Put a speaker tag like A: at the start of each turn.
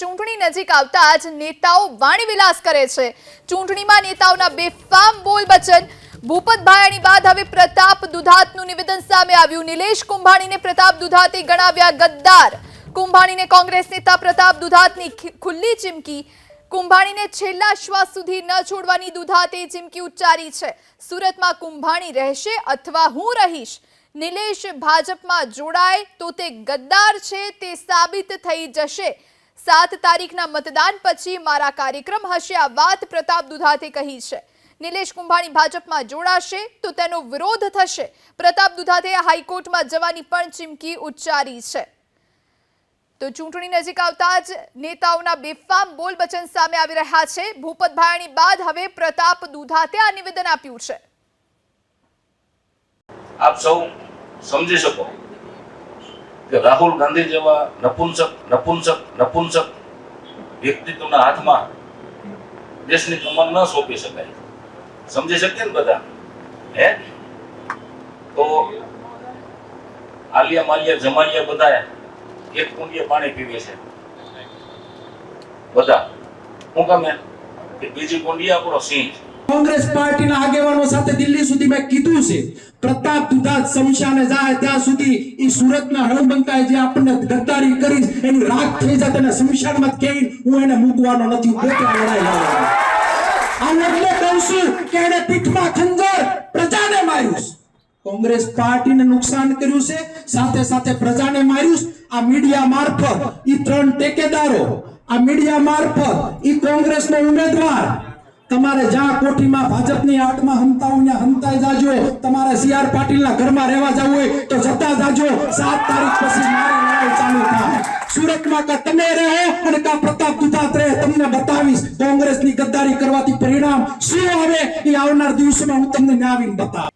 A: ચૂંટણી નજીક આવતા જ નેતાઓ વાણી વિલાસ કરે છે. ચૂંટણીમાં નેતાઓના બેફામ બોલ બચન. ભૂપત ભાયાણી બાદ હવે પ્રતાપ દુધાતનું નિવેદન સામે આવ્યું. નિલેશ કુંભાણીને પ્રતાપ દુધાતે ગણાવ્યા ગદ્દાર. કુંભાણીને કોંગ્રેસ નેતા પ્રતાપ દુધાતની ખુલ્લી ચીમકી. કુંભાણીને છેલ્લા શ્વાસ સુધી ન છોડવાની દુધાતે ચીમકી ઉચ્ચારી છે. સુરતમાં કુંભાણી રહેશે અથવા હું રહીશ? નિલેશ ભાજપમાં જોડાય તો તે ગદ્દાર છે તે સાબિત થઈ જશે. સાત તારીખના મતદાન પછી મારા કાર્યક્રમ હશે. આ વાત પ્રતાપ દુધાતે કહી છે. નિલેશ કુંભાણી ભાજપમાં જોડાશે તો તેનો વિરોધ થશે. પ્રતાપ દુધાતે હાઈકોર્ટમાં જવાની પણ ચીમકી ઉચ્ચારી છે. તો ચૂંટણી નજીક આવતા જ નેતાઓના બેફામ બોલ બચન સામે આવી રહ્યા છે. ભૂપત ભાયાણી બાદ હવે પ્રતાપ દુધાતે આ નિવેદન આપ્યું છે.
B: આપ સૌ સમજી શકો કે રાહુલ ગાંધી જેવા નપુંસક નપુંસક નપુંસક વ્યક્તિત્વના હાથમાં દેશની કમાન ન સોંપી શકાય સમજી શકીએ ને બધા હે તો આલિયા માલિયા જમાલિયા બધા એક કુંડીએ પાણી પીવે છે બધા હું કામે કે બીજી કુંડીએ આપણો સિંહ છે
C: કોંગ્રેસ પાર્ટીના આગેવાનો સાથે દિલ્હી સુધી મેં કીધું છે, પ્રતાપ દુધાત શમશાને જાય ત્યાં સુધી એ સુરતના હળબંકાએ જે આપણને ગદ્દારી કરી, એની રાખ થઈ જાય તેને શમશાનમાં કહી હું એને મૂકવાનો નથી પોતે લડાઈ લડવાનો એટલે કહું છું કે એને પીઠમાં ખંજર પ્રજાને માર્યું. કોંગ્રેસ પાર્ટીને નુકસાન કર્યું છે, સાથે સાથે પ્રજાને માર્યું. આ મીડિયા મારફત ઈ ત્રણ ટેકેદારો, આ મીડિયા મારફત એ કોંગ્રેસનો ઉમેદવાર તમારે જ્યાં કોઠીમાં ભાજપની આટમાં ત્યાં હંતાઈ જાજો. તમારે સીઆર પાટીલના ઘરમાં રહેવા જવું હોય તો જતા જાજો. સાત તારીખ પછી મારે લડાઈ ચાલુ થાય. સુરતમાં કા તમે રહો અને કા પ્રતાપ દુધાત રહે, તમને બતાવીશ કોંગ્રેસની ગદ્દારી કરવાથી પરિણામ શું આવે એ આવનાર દિવસોમાં હું તમને ન્યાવીને બતાવીશ.